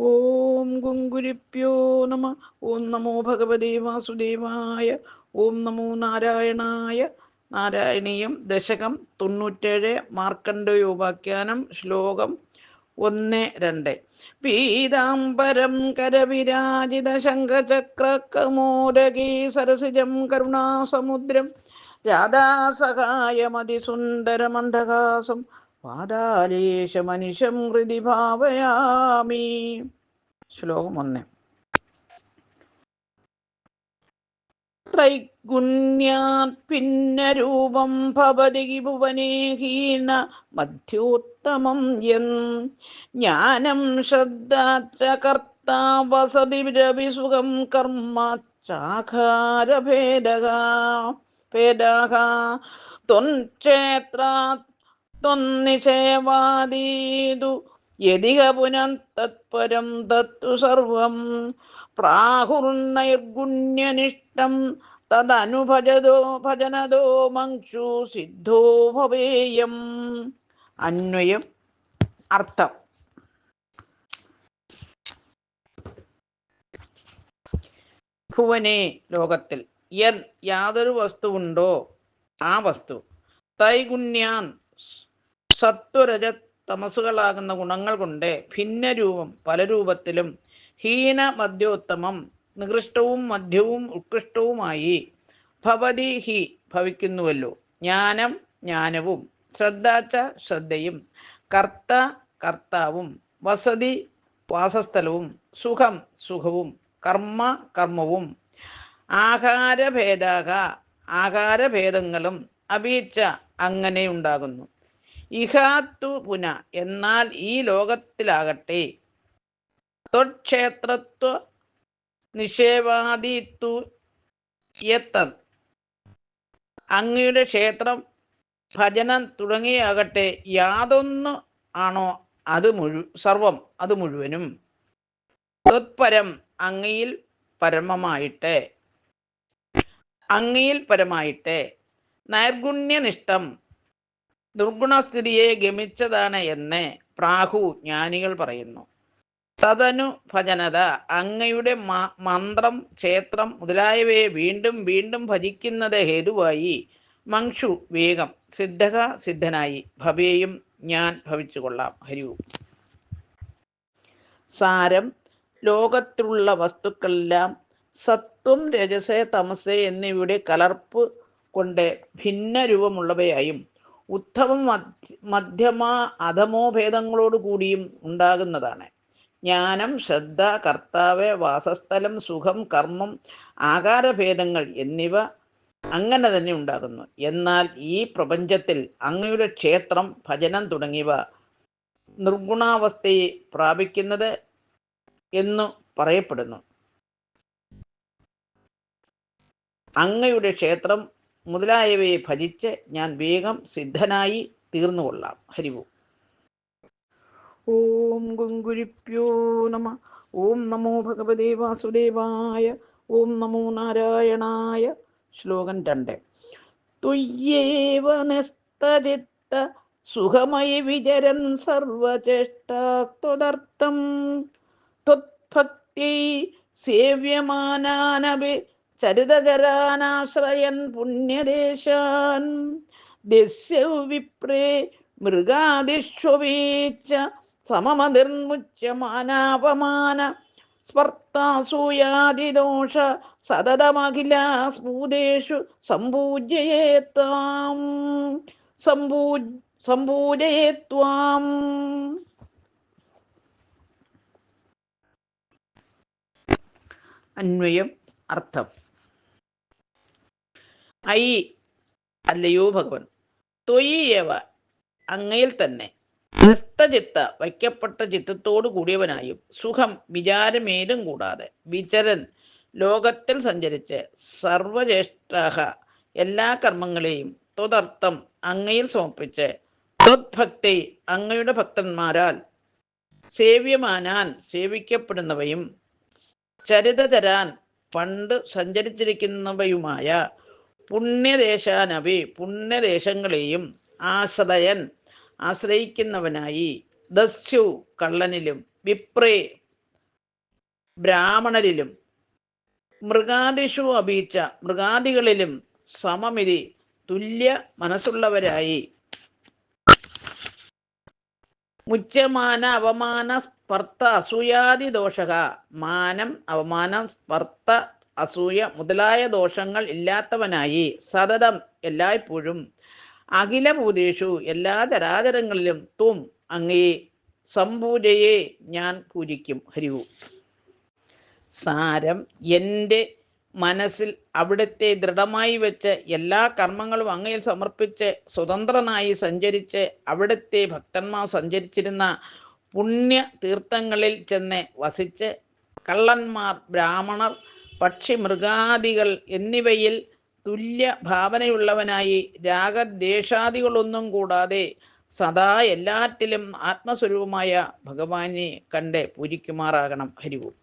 ഓം ഗുങ്കുരിപ്യോ നമ. ഓം നമോ ഭഗവതേ വാസുദേവായ. ഓം നമോ നാരായണായ. നാരായണീയം ദശകം തൊണ്ണൂറ്റേഴ് മാർക്കണ്ഡയോപാഖ്യാനം ശ്ലോകം ഒന്ന് രണ്ട്. പീതാംബരം കരവിരാജിത ശംഖചക്രകമോദകീ സരസിജം കരുണാസമുദ്രം. രാധാസഹായമതിസുന്ദരമന്ധകാസം പാതാലേശമനിശം ഹൃതി ഭാവയാമി. ശ്ലോകം ഒന്ന്. ത്രൈഗുണ്യാത് ഭിന്നരൂപം ഭവതി ഭുവനേഹീന മധ്യോത്തമം യൻ. ജ്ഞാനം ശ്രദ്ധാച്ച കർത്താ വസതി രവിസുഖം കർമ്മ ത്വക്ഷേത്രാത് ത്വന്നിഷേവാദീതു. യതിക പുനം തത്പരം തത്തു സർവം. പ്രാഹുർനൈർഗുണ്യനിഷ്ടം തദനുഭജതോ ഭജനതോ മങ്ഷു സിദ്ധോ ഭവേയം. അന്വയം. അർത്ഥം. ഭുവനെ ലോകത്തിൽ യത് യാതൊരു വസ്തുവുണ്ടോ? ആ വസ്തു. തൈഗുണ്യാൻ സത്വരജ തമസുകളാകുന്ന ഗുണങ്ങൾ കൊണ്ട് ഭിന്നരൂപം പല രൂപത്തിലും ഹീന മധ്യോത്തമം നികൃഷ്ടവും മധ്യവും ഉത്കൃഷ്ടവുമായി ഭവതി ഹി ഭവിക്കുന്നുവല്ലോ. ജ്ഞാനം ജ്ഞാനവും ശ്രദ്ധാച്ച ശ്രദ്ധയും കർത്ത കർത്താവും വസതി വാസസ്ഥലവും സുഖം സുഖവും കർമ്മ കർമ്മവും ആഹാരഭേദാക ആഹാരഭേദങ്ങളും അപീച്ച അങ്ങനെ ഉണ്ടാകുന്നു. ഇഹാത്തു പുന എന്നാൽ ഈ ലോകത്തിലാകട്ടെ. ത്വക്ഷേത്രത്വ നിഷേവാദിത്തു യത്തൻ അങ്ങയുടെ ക്ഷേത്രം ഭജനം തുടങ്ങിയാകട്ടെ യാതൊന്ന് ആണോ അത് മുഴു സർവം അത് മുഴുവനും. തത്പരം അങ്ങയിൽ പരമമായിട്ടെ. അങ്ങയിൽ പരമായിട്ട്. നൈർഗുണ്യനിഷ്ഠം ദുർഗുണസ്ഥിതിയെ ഗമിച്ചതാണ് എന്ന് പ്രാഹു ജ്ഞാനികൾ പറയുന്നു. തതനു ഭജനത അങ്ങയുടെ മന്ത്രം ക്ഷേത്രം മുതലായവയെ വീണ്ടും വീണ്ടും ഭജിക്കുന്നത് ഹേതുവായി മങ്ഷു വേഗം സിദ്ധക സിദ്ധനായി. ഭവേയും ഞാൻ ഭവിച്ചു കൊള്ളാം ഹരിവു സാരം ലോകത്തിലുള്ള വസ്തുക്കളെല്ലാം സത്വം രജസേ തമസേ എന്നിവയുടെ കലർപ്പ് കൊണ്ട് ഭിന്ന രൂപമുള്ളവയായും ഉത്തമം മധ്യമ അധമോ ഭേദങ്ങളോട് കൂടിയും ഉണ്ടാകുന്നതാണ്. ജ്ഞാനം ശ്രദ്ധ കർത്താവ് വാസസ്ഥലം സുഖം കർമ്മം ആകാരഭേദങ്ങൾ എന്നിവ അങ്ങനെ തന്നെ ഉണ്ടാകുന്നു. എന്നാൽ ഈ പ്രപഞ്ചത്തിൽ അങ്ങയുടെ ക്ഷേത്രം ഭജനം തുടങ്ങിയവ നിർഗുണാവസ്ഥയെ പ്രാപിക്കുന്നത് എന്നു പറയപ്പെടുന്നു. അങ്ങയുടെ ക്ഷേത്രം മുതലായവയെ ഭജിച്ച് ഞാൻ വേഗം സിദ്ധനായി തീർന്നുകൊള്ളാം. ഹരിവു ഓം ഗുങ്കുരിപ്യോ നമ. ഓം നമോ ഭഗവതേ വാസുദേവായ. ഓം നമോ നാരായണായ. ശ്ലോകം രണ്ട്. തുയ്യേവ നിസ്തചിത്ത സുഖമയി വിചരൻ സർവചേഷ്ടാത്വദർത്ഥം ത്വത്ഭക്തി സേവ്യമാനാനവി ചരിതചരാനാശ്രയൻ പുണ്യദേശാൻ. ദിശ്യവിപ്രേ മൃഗാദിഷ്വീച്ച സമമതിർമുച്യമാനാപമാന സ്പർത്താസൂയാദിദോഷ സതതമഖില സ്ഫൂതേഷു സമ്പൂജ്യയേത്താം സമ്പൂ സമ്പൂജയേത്വാം അന്വയം അർത്ഥം. ഐ അല്ലയോ ഭഗവൻ? തൊയ്യവ അങ്ങയിൽ തന്നെ. നൃത്തചിത്ത വയ്ക്കപ്പെട്ട ചിത്തത്തോടു കൂടിയവനായും സുഖം വിചാരമേലും കൂടാതെ വിചരൻ ലോകത്തിൽ സഞ്ചരിച്ച് സർവജ്യേഷ്ഠ എല്ലാ കർമ്മങ്ങളെയും തൊതർത്ഥം അങ്ങയിൽ സമർപ്പിച്ച് ത്വത്ഭക്തി അങ്ങയുടെ ഭക്തന്മാരാൽ സേവ്യമാനാൻ സേവിക്കപ്പെടുന്നവയും ചരിതചരാൻ പണ്ട് സഞ്ചരിച്ചിരിക്കുന്നവയുമായ പുണ്യദേശാനവി പുണ്യദേശങ്ങളെയും ആശ്രയൻ ആശ്രയിക്കുന്നവനായി ദസ്യു കള്ളനിലും വിപ്രേ ബ്രാഹ്മണരിലും മൃഗാദിഷു അപീച്ച മൃഗാദികളിലും സമമിതി തുല്യ മനസ്സുള്ളവരായി. മുച്ചമാന അവമാന സ്പർത്ത അസൂയാദി ദോഷക മാനം അവമാനം സ്പർത്ത അസൂയ മുതലായ ദോഷങ്ങൾ ഇല്ലാത്തവനായി സതതം എല്ലായ്പ്പോഴും അഖില ഭൂതേഷു എല്ലാ ചരാചരങ്ങളിലും തും അങ്ങേ സംപൂജയെ ഞാൻ പൂജിക്കും. ഹരിവു സാരം എന്റെ മനസ്സിൽ അവിടുത്തെ ദൃഢമായി വെച്ച് എല്ലാ കർമ്മങ്ങളും അങ്ങയിൽ സമർപ്പിച്ച് സ്വതന്ത്രനായി സഞ്ചരിച്ച് അവിടുത്തെ ഭക്തന്മാർ സഞ്ചരിച്ചിരുന്ന പുണ്യ തീർത്ഥങ്ങളിൽ ചെന്ന് വസിച്ച് കള്ളന്മാർ ബ്രാഹ്മണർ പക്ഷി മൃഗാദികൾ എന്നിവയിൽ തുല്യ ഭാവനയുള്ളവനായി രാഗദ്വേഷാദികളൊന്നും കൂടാതെ സദാ എല്ലാറ്റിലും ആത്മസ്വരൂപമായ ഭഗവാനെ കണ്ട് പൂജിക്കുമാറാകണം. ഹരിവും